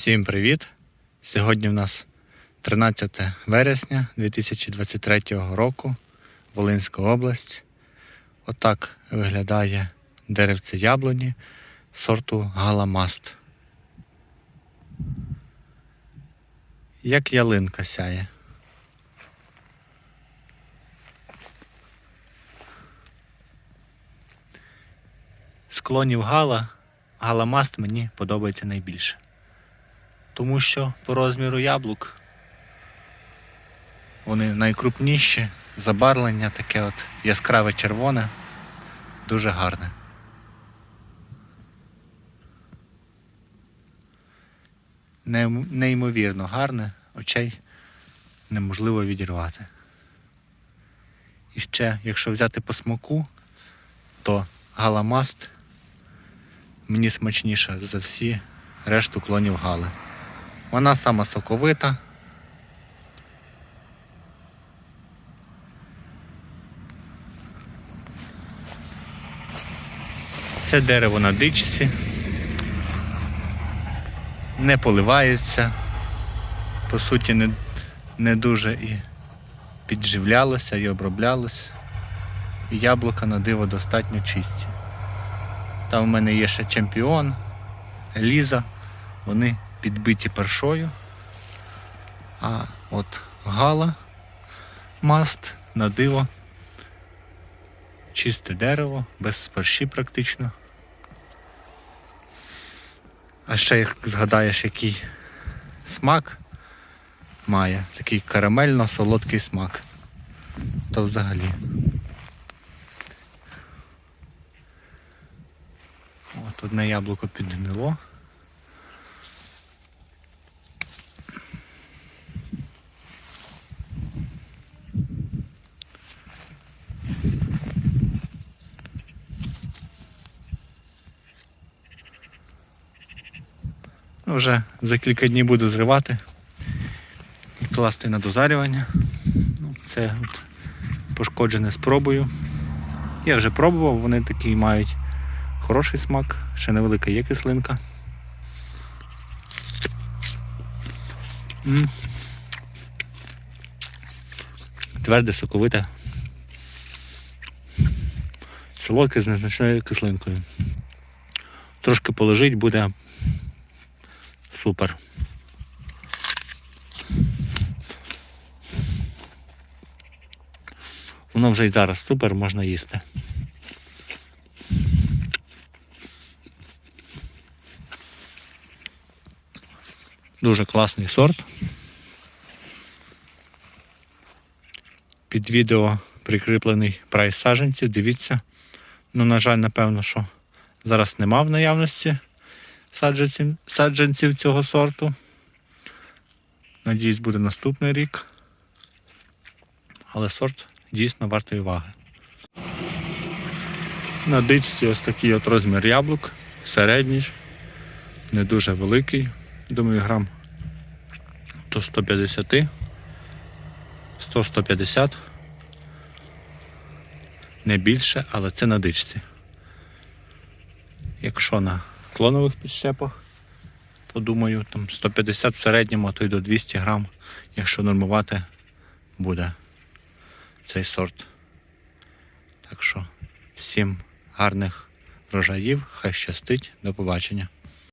Всім привіт! Сьогодні в нас 13 вересня 2023 року, Волинська область. Отак виглядає деревце яблуні сорту Галамаст. Як ялинка сяє. З клонів Гала Галамаст мені подобається найбільше тому що по розміру яблук вони найкрупніші, забарвлення таке от яскраве червоне, дуже гарне. Неймовірно гарне, очей неможливо відірвати. І ще, якщо взяти по смаку, то галамаст мені смачніша за всі решту клонів гали. Вона сама соковита. Це дерево на дичці. Не поливається. По суті, не, не дуже і підживлялося і оброблялося. І яблука на диво достатньо чисті. Там в мене є ще чемпіон, Еліза. Вони підбиті першою. А от гала маст на диво. Чисте дерево, без перші практично. А ще як згадаєш, який смак має, такий карамельно-солодкий смак, то взагалі. От одне яблуко підгнило. Ну, Вже за кілька днів буду зривати і класти на дозарювання. Ну, Це от пошкоджене спробую. Я вже пробував, вони такі мають хороший смак, ще невелика є кислинка. Тверде, соковите. Солодке з незначною кислинкою. Трошки положить буде Супер. Воно вже й зараз супер, можна їсти. Дуже класний сорт. Під відео прикріплений прайс саджанців, дивіться. Ну, на жаль, напевно, що зараз нема в наявності саджанців, саджанців цього сорту. Надіюсь, буде наступний рік. Але сорт дійсно вартий уваги. На дичці ось такий от розмір яблук, середній, не дуже великий, думаю, грам до 150, 100-150, не більше, але це на дичці. Якщо на клонових підщепах. Подумаю, там 150 в середньому, а то й до 200 грам, якщо нормувати буде цей сорт. Так що всім гарних врожаїв, хай щастить, до побачення.